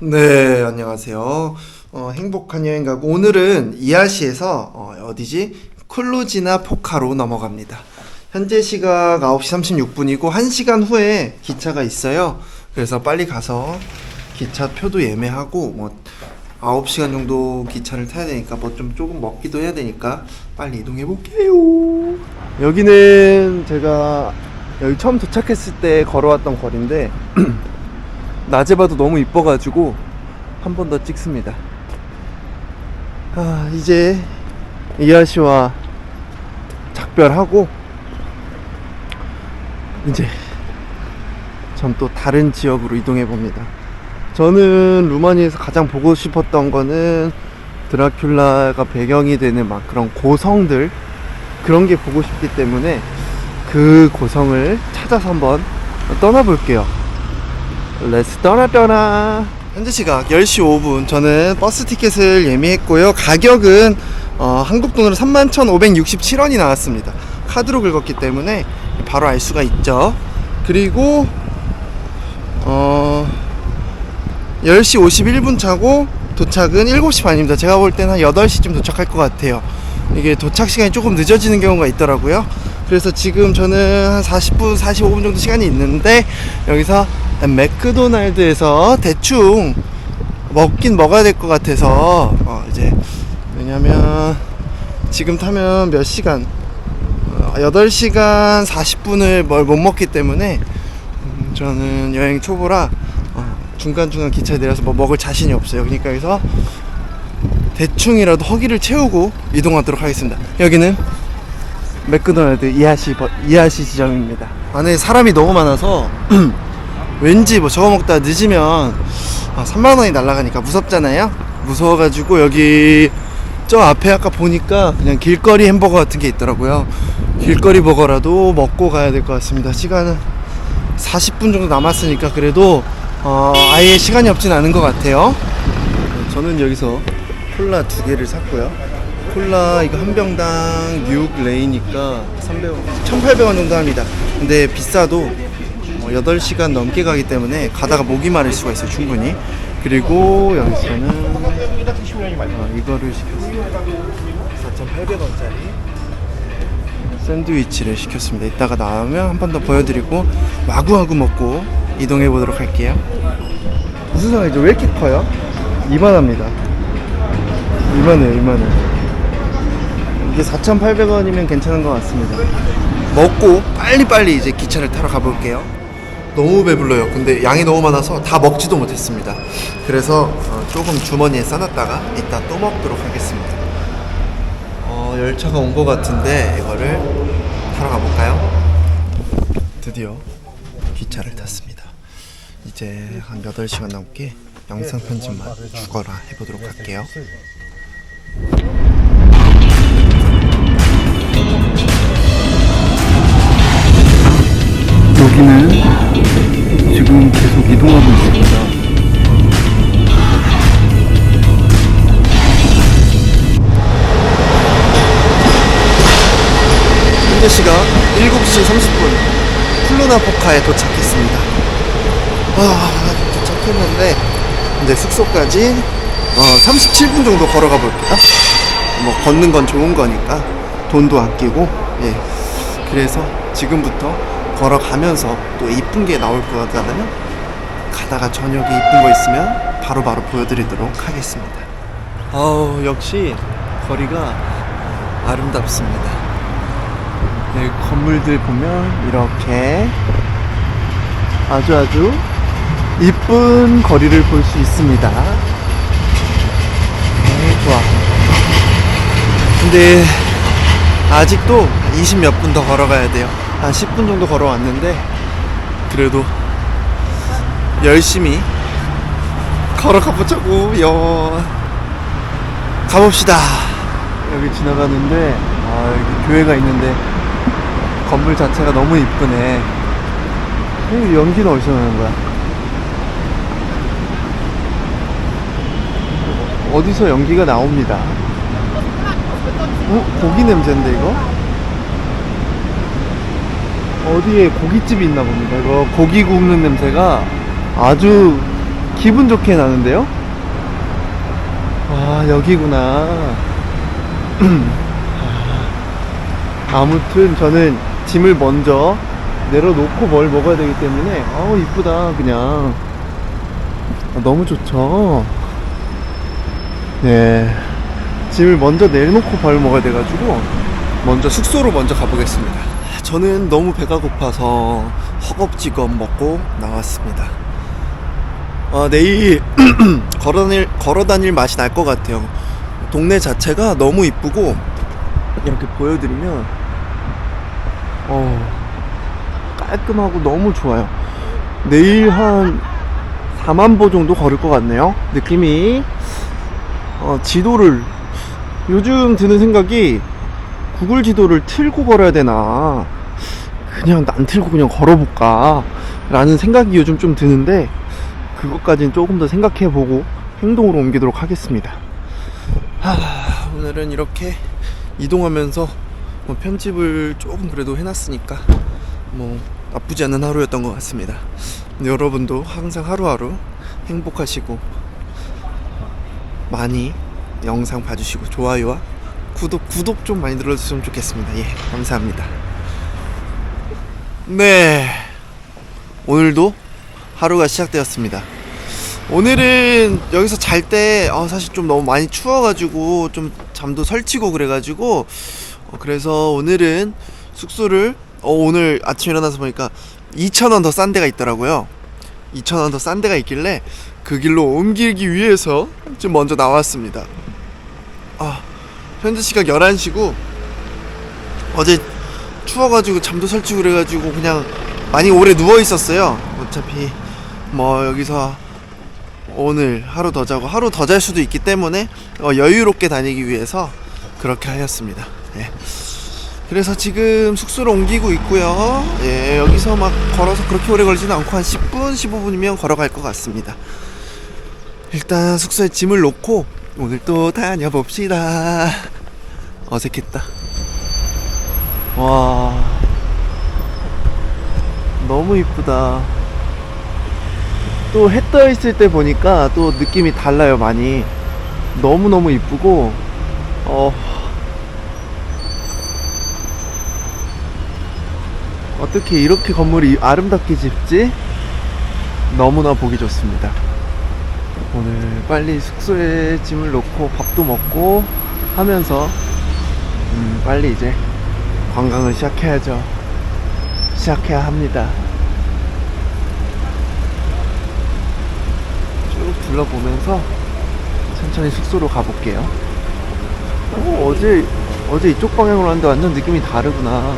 네, 안녕하세요. 어, 행복한 여행 가고 오늘은 이하시에서 어, 어디지? 쿨루지나 포카로 넘어갑니다. 현재 시각 9시 36분이고 1시간 후에 기차가 있어요. 그래서 빨리 가서 기차 표도 예매하고 뭐 9시간 정도 기차를 타야 되니까 뭐 좀 조금 먹기도 해야 되니까 빨리 이동해 볼게요. 여기는 제가 여기 처음 도착했을 때 걸어왔던 거리인데 낮에 봐도 너무 이뻐가지고 한 번 더 찍습니다. 아, 이제 이하 씨와 작별하고 이제 전 또 다른 지역으로 이동해 봅니다. 저는 루마니에서 가장 보고 싶었던 거는 드라큘라가 배경이 되는 막 그런 고성들 그런 게 보고 싶기 때문에 그 고성을 찾아서 한번 떠나볼게요. 렛츠 떠나 떠나. 현재 시각 10시 5분. 저는 버스 티켓을 예매했고요. 가격은 어, 한국 돈으로 31,567원이 나왔습니다. 카드로 긁었기 때문에 바로 알 수가 있죠. 그리고 어 10시 51분 차고 도착은 7시 반입니다. 제가 볼 때는 한 8시쯤 도착할 것 같아요. 이게 도착 시간이 조금 늦어지는 경우가 있더라고요. 그래서 지금 저는 한 40분 45분 정도 시간이 있는데 여기서 맥도날드에서 대충 먹긴 먹어야 될 것 같아서 어 이제 왜냐면 지금 타면 몇 시간? 어, 8시간 40분을 뭘 못 먹기 때문에 음, 저는 여행 초보라 어, 중간중간 기차에 내려서 뭐 먹을 자신이 없어요. 그러니까 여기서 대충이라도 허기를 채우고 이동하도록 하겠습니다. 여기는 맥도날드 이하시 버- 이하시 지점입니다. 안에 사람이 너무 많아서 왠지 뭐 저거 먹다 늦으면 아, 3만 원이 날아가니까 무섭잖아요. 무서워가지고 여기 저 앞에 아까 보니까 그냥 길거리 햄버거 같은 게 있더라고요. 길거리 버거라도 먹고 가야 될 것 같습니다. 시간은 40분 정도 남았으니까 그래도 어, 아예 시간이 없진 않은 것 같아요. 저는 여기서 콜라 두 개를 샀고요. 콜라 이거 한 병당 6 레이니까 300원, 1,800원 정도 합니다. 근데 비싸도 어, 8시간 넘게 가기 때문에 가다가 목이 마를 수가 있어요, 충분히. 그리고 여기서는 어, 이거를 시켰습니다. 4,800원짜리 샌드위치를 시켰습니다. 이따가 나오면 한 번 더 보여드리고 마구마구 먹고 이동해 보도록 할게요. 무슨 상황이죠? 왜 이렇게 커요? 이만합니다. 이만해요, 이만해. 이게 4,800원이면 괜찮은 것 같습니다. 먹고 빨리빨리 이제 기차를 타러 가볼게요. 너무 배불러요. 근데 양이 너무 많아서 다 먹지도 못했습니다. 그래서 어, 조금 주머니에 싸놨다가 이따 또 먹도록 하겠습니다. 어, 열차가 온 것 같은데 이거를 타러 가볼까요? 드디어 기차를 탔습니다. 이제 한 8시간 넘게 영상 편집만 죽어라 해보도록 할게요. 지금 계속 이동하고 있습니다. 현재 시각 7시 30분 쿨루나포카에 도착했습니다. 아, 도착했는데 이제 숙소까지 어, 37분 정도 걸어가 볼게요. 뭐 걷는 건 좋은 거니까 돈도 아끼고 예. 그래서 지금부터 걸어가면서 또 이쁜 게 나올 거잖아요. 가다가 저녁에 이쁜 거 있으면 바로 바로 보여드리도록 하겠습니다. 아우 역시 거리가 아름답습니다. 네, 건물들 보면 이렇게 아주 아주 이쁜 거리를 볼 수 있습니다. 네, 좋아. 근데 아직도 20 몇 분 더 걸어가야 돼요. 한 10분 정도 걸어왔는데 그래도 열심히 걸어가 보자고요. 가봅시다. 여기 지나가는데 아 여기 교회가 있는데 건물 자체가 너무 이쁘네. 이 연기는 어디서 나는 거야? 어디서 연기가 나옵니다. 어? 고기 냄새인데 이거? 어디에 고깃집이 있나 봅니다. 이거 고기 굽는 냄새가 아주 기분 좋게 나는데요? 아, 여기구나. 아, 아무튼 저는 짐을 먼저 내려놓고 뭘 먹어야 되기 때문에 아우 이쁘다 그냥 아, 너무 좋죠 네 짐을 먼저 내려놓고 뭘 먹어야 돼가지고 먼저 숙소로 먼저 가보겠습니다 저는 너무 배가 고파서 허겁지겁 먹고 나왔습니다. 아, 내일 걸어다닐, 걸어다닐 맛이 날 것 같아요. 동네 자체가 너무 이쁘고 이렇게 보여드리면 어, 깔끔하고 너무 좋아요. 내일 한 4만 보 정도 걸을 것 같네요. 느낌이. 어, 지도를. 요즘 드는 생각이 구글 지도를 틀고 걸어야 되나 그냥 안 틀고 그냥 걸어볼까 라는 생각이 요즘 좀 드는데 그것까지는 조금 더 생각해보고 행동으로 옮기도록 하겠습니다. 하, 오늘은 이렇게 이동하면서 뭐 편집을 조금 그래도 해놨으니까 뭐 나쁘지 않은 하루였던 것 같습니다. 여러분도 항상 하루하루 행복하시고 많이 영상 봐주시고 좋아요와 구독 구독 좀 많이 눌러주시면 좋겠습니다. 예, 감사합니다. 네, 오늘도 하루가 시작되었습니다. 오늘은 여기서 잘때 어, 사실 좀 너무 많이 추워가지고 좀 잠도 설치고 그래가지고 어, 그래서 오늘은 숙소를 어, 오늘 아침 일어나서 보니까 2,000원 더 싼 데가 있더라고요. 2,000원 더 싼 데가 있길래 그 길로 옮기기 위해서 좀 먼저 나왔습니다. 아, 현재 시각 11시고 어제 추워가지고 잠도 설치고 그래가지고 그냥 많이 오래 누워 있었어요. 어차피 뭐 여기서 오늘 하루 더 자고 하루 더 잘 수도 있기 때문에 어, 여유롭게 다니기 위해서 그렇게 하였습니다. 예. 그래서 지금 숙소로 옮기고 있고요. 예, 여기서 막 걸어서 그렇게 오래 걸리지는 않고 한 10분, 15분이면 걸어갈 것 같습니다. 일단 숙소에 짐을 놓고 오늘 또 다녀봅시다. 어색했다. 와, 너무 이쁘다. 또 해 떠 있을 때 보니까 또 느낌이 달라요, 많이. 너무너무 이쁘고, 어, 어떻게 이렇게 건물이 아름답게 짓지? 너무나 보기 좋습니다. 오늘 빨리 숙소에 짐을 놓고 밥도 먹고 하면서 음, 빨리 이제 관광을 시작해야죠. 시작해야 합니다. 쭉 둘러보면서 천천히 숙소로 가볼게요. 오, 어제 어제 이쪽 방향으로 왔는데 완전 느낌이 다르구나.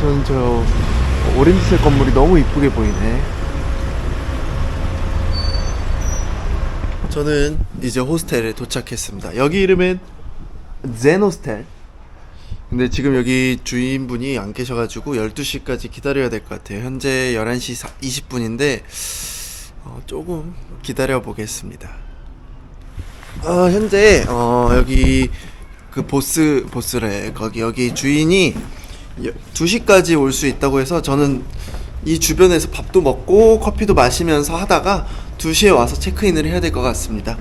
저는 저 오렌지색 건물이 너무 이쁘게 보이네. 저는 이제 호스텔에 도착했습니다. 여기 이름은 젠 호스텔. 근데 지금 여기 주인분이 안 계셔가지고 12시까지 기다려야 될 것 같아요. 현재 11시 20분인데 어, 조금 기다려 보겠습니다. 어, 현재 어, 여기 그 보스 보스래 거기 여기 주인이 2시까지 올 수 있다고 해서 저는 이 주변에서 밥도 먹고 커피도 마시면서 하다가 2시에 와서 체크인을 해야 될 것 같습니다.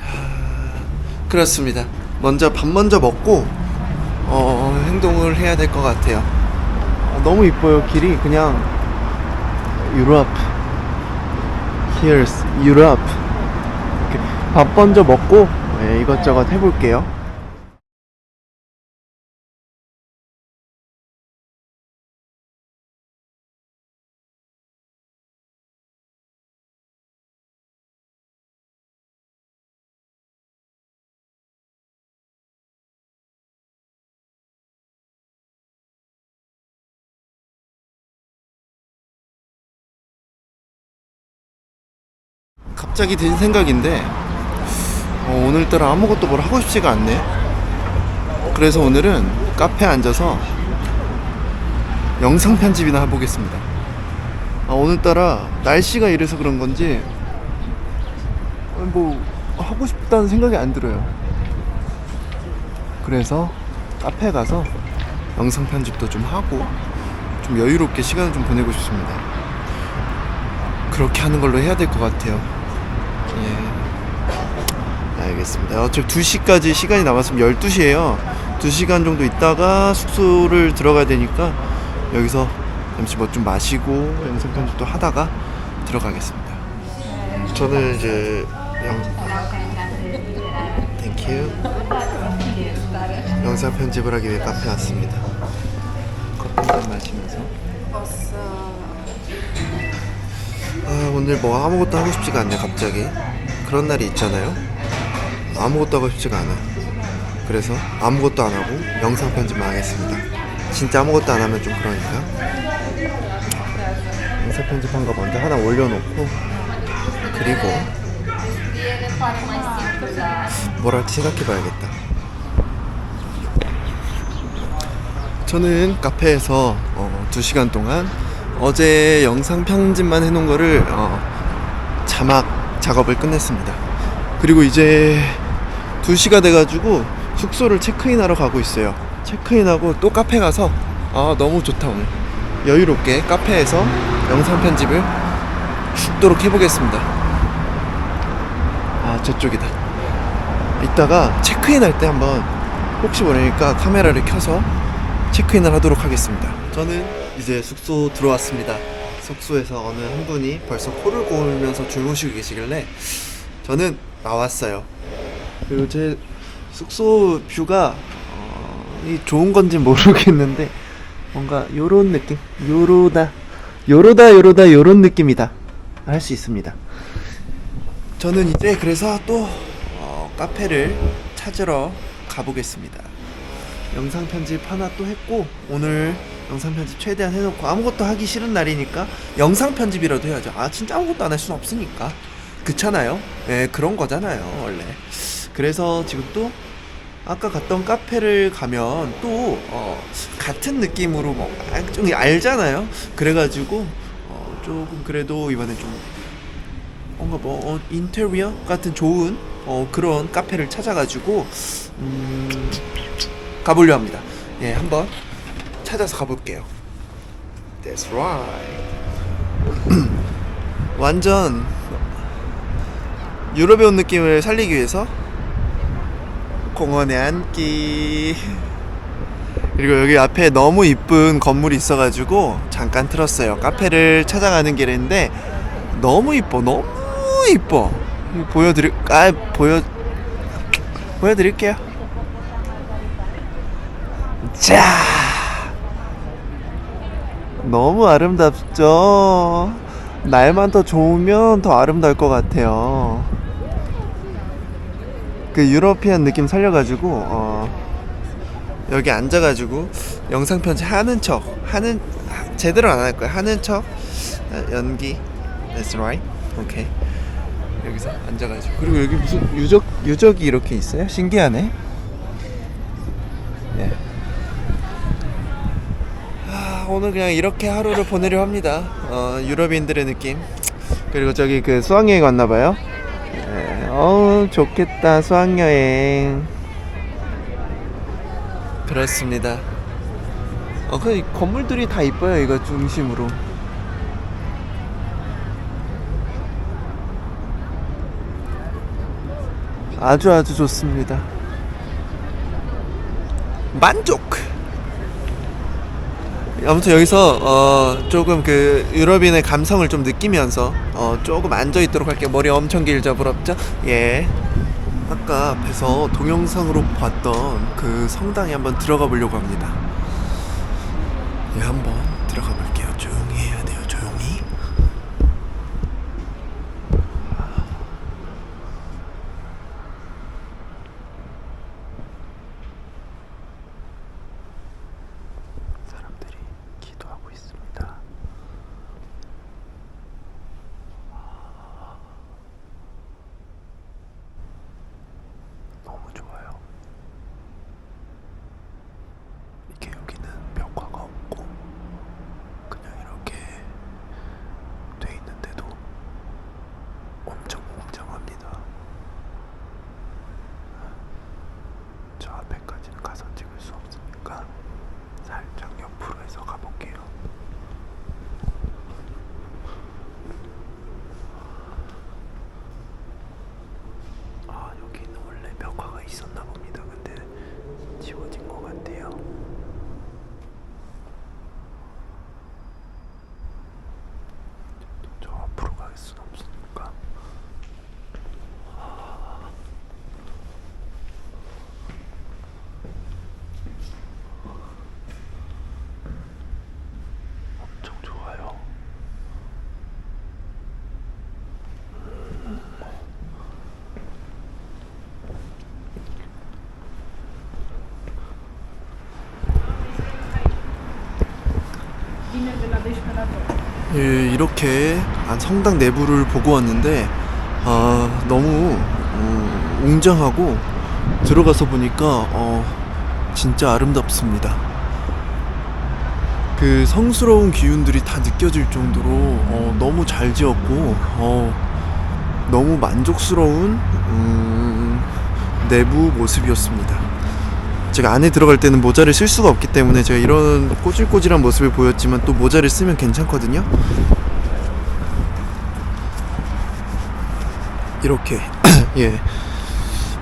하, 그렇습니다. 먼저 밥 먼저 먹고 어, 행동을 해야 될 것 같아요. 어, 너무 이뻐요 길이 그냥 유럽 Here's 이렇게 밥 먼저 먹고 예, 이것저것 해볼게요. 갑자기 든 생각인데 어, 오늘따라 아무것도 뭘 하고 싶지가 않네. 그래서 오늘은 카페에 앉아서 영상 편집이나 해보겠습니다. 아, 오늘따라 날씨가 이래서 그런 건지 어, 뭐 하고 싶다는 생각이 안 들어요. 그래서 카페 가서 영상 편집도 좀 하고 좀 여유롭게 시간을 좀 보내고 싶습니다. 그렇게 하는 걸로 해야 될 것 같아요. 예. 알겠습니다. 어차피 2시까지 시간이 남았으면 12시에요. 2시간 정도 있다가 숙소를 들어가야 되니까 여기서 잠시 뭐 좀 마시고 영상 편집도 하다가 들어가겠습니다. 저는 이제 영 땡큐 영상 편집을 하기 위해 카페 왔습니다. 커피 한 잔 마시면서 아 오늘 뭐 아무것도 하고 싶지가 않네 갑자기. 그런 날이 있잖아요. 아무것도 하고 싶지가 않아. 그래서 아무것도 안 하고 영상 편집만 하겠습니다. 진짜 아무것도 안 하면 좀 그러니까. 영상 편집한 거 먼저 하나 올려놓고 그리고 뭘 할지 생각해 봐야겠다. 저는 카페에서 어, 2시간 동안 어제 영상 편집만 해놓은 거를 어, 자막 작업을 끝냈습니다. 그리고 이제 2시가 돼가지고 숙소를 체크인하러 가고 있어요. 체크인하고 또 카페 가서 아 너무 좋다 오늘 여유롭게 카페에서 영상 편집을 죽도록 해보겠습니다. 아 저쪽이다. 이따가 체크인 할 때 한번 혹시 모르니까 카메라를 켜서 체크인을 하도록 하겠습니다. 저는 이제 숙소 들어왔습니다. 숙소에서 어느 한 분이 벌써 코를 골면서 주무시고 계시길래 저는 나왔어요. 그리고 제 숙소 뷰가 어, 이 좋은 건지 모르겠는데 뭔가 요런 느낌, 요로다, 요로다, 요로다, 요런 느낌이다 할 수 있습니다. 저는 이제 그래서 또 어, 카페를 찾으러 가보겠습니다. 영상 편집 하나 또 했고 오늘 영상 편집 최대한 해놓고 아무것도 하기 싫은 날이니까 영상 편집이라도 해야죠. 아 진짜 아무것도 안 할 수는 없으니까 그렇잖아요. 예 그런 거잖아요 원래. 그래서 지금 또 아까 갔던 카페를 가면 또 어, 같은 느낌으로 뭐좀 알잖아요. 그래가지고 어, 조금 그래도 이번에 좀 뭔가 뭐 어, 인테리어 같은 좋은 어, 그런 카페를 찾아가지고 음, 가보려 합니다. 예, 한번 찾아서 가볼게요. That's right. 완전 유럽에 온 느낌을 살리기 위해서 공원에 앉기. 그리고 여기 앞에 너무 이쁜 건물이 있어가지고 잠깐 틀었어요. 카페를 찾아가는 길인데 너무 이뻐, 너무 이뻐. 보여드릴, 아 보여 보여드릴게요. 자, 너무 아름답죠. 날만 더 좋으면 더 아름다울 것 같아요. 그 유러피안 느낌 살려가지고 어, 여기 앉아가지고 영상 편집 하는 척 하는 제대로 안 할 거야 하는 척 어, 연기 That's right. 오케이. 여기서 앉아가지고 그리고 여기 무슨 유적 유적이 이렇게 있어요? 신기하네. 오늘 그냥 이렇게 하루를 보내려 합니다. 어, 유럽인들의 느낌. 그리고 저기 그 수학여행 왔나봐요. 예, 어우, 좋겠다, 수학여행. 그렇습니다. 어, 그 건물들이 다 이뻐요, 이거 중심으로. 아주 아주 좋습니다. 만족! 아무튼 여기서 어 조금 그 유럽인의 감성을 좀 느끼면서 어 조금 앉아 있도록 할게요. 머리 엄청 길죠, 부럽죠? 예. 아까 앞에서 동영상으로 봤던 그 성당에 한번 들어가 보려고 합니다. 예, 한번 들어가 볼게요. 조용히 해야 돼요, 조용히. 사람들이 기도하고 있습니다. 너무 좋아요. 이게 여기는 벽화가 없고 그냥 이렇게 돼 있는데도 엄청 웅장합니다. 저 앞에까지는 가서 찍을 수 없으니까 살짝 옆으로 해서 가볼게요. 예, 이렇게 한 성당 내부를 보고 왔는데 아, 너무 어, 웅장하고 들어가서 보니까 어, 진짜 아름답습니다. 그 성스러운 기운들이 다 느껴질 정도로 어, 너무 잘 지었고 어, 너무 만족스러운 음, 내부 모습이었습니다. 제가 안에 들어갈 때는 모자를 쓸 수가 없기 때문에 제가 이런 꼬질꼬질한 모습을 보였지만 또 모자를 쓰면 괜찮거든요. 이렇게 예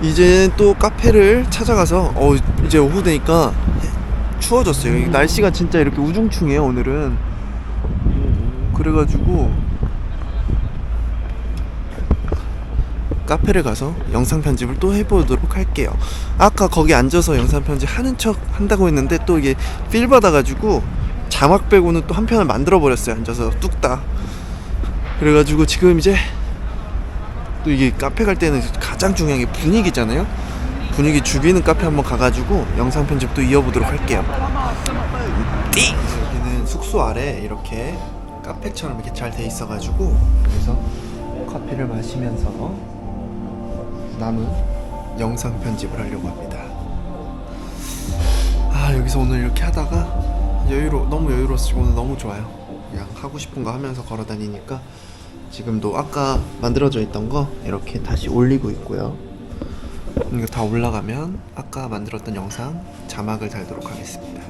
이제 또 카페를 찾아가서 어 이제 오후 되니까 추워졌어요. 날씨가 진짜 이렇게 우중충해요 오늘은. 음, 그래가지고 카페를 가서 영상 편집을 또 해보도록 할게요. 아까 거기 앉아서 영상 편집 하는 척 한다고 했는데 또 이게 필 받아가지고 자막 빼고는 또 한 편을 만들어 버렸어요. 앉아서 뚝딱. 그래가지고 지금 이제 또 이게 카페 갈 때는 가장 중요한 게 분위기잖아요. 분위기 죽이는 카페 한번 가가지고 영상 편집도 이어보도록 할게요. 여기는 숙소 아래 이렇게 카페처럼 이렇게 잘 돼 있어가지고 그래서 커피를 마시면서 남은 영상 편집을 하려고 합니다. 아 여기서 오늘 이렇게 하다가 여유로 너무 여유로웠고 오늘 너무 좋아요. 그냥 하고 싶은 거 하면서 걸어 다니니까 지금도 아까 만들어져 있던 거 이렇게 다시 올리고 있고요. 이거 다 올라가면 아까 만들었던 영상 자막을 달도록 하겠습니다.